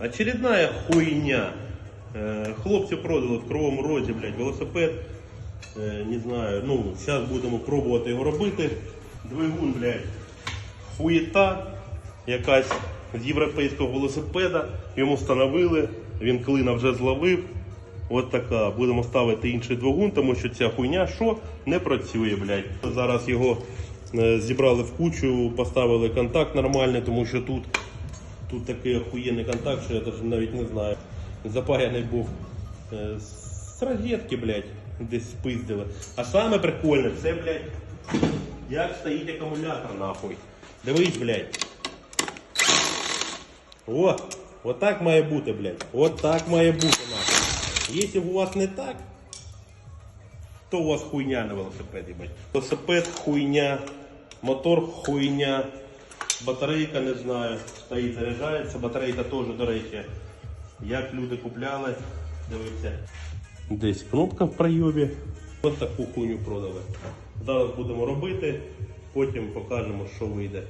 Очередная хуйня. Е, Хлопці продали в кривому розі, блядь, велосипед. Е, Не знаю, ну, зараз будемо пробувати його робити. Двигун, блядь, хуєта якась з європейського велосипеда. Йому встановили, він клина вже зловив. От така. Будемо ставити інший двигун, тому що ця хуйня що не працює, блядь. Зараз його е, зібрали в кучу, поставили контакт нормальний, тому що тут, тут такий охуєнний контакт, що я навіть навіть не знаю. Запаяний був е, з розетки, блядь, десь спиздили. А саме прикольне, це, блядь, як стоїть акумулятор, нахуй. Дивись, блядь. О, от так має бути, блядь. От так має бути, нахуй. Якщо у вас не так, то у вас хуйня на велосипеді, блядь. Велосипед хуйня, мотор хуйня, батарейка не знаю, стоїть, заряджається, батарейка теж, до речі. Як люди купляли, дивіться. Десь кнопка в прийомі. Ось таку хуйню продали. Зараз будемо робити, потім покажемо, що вийде.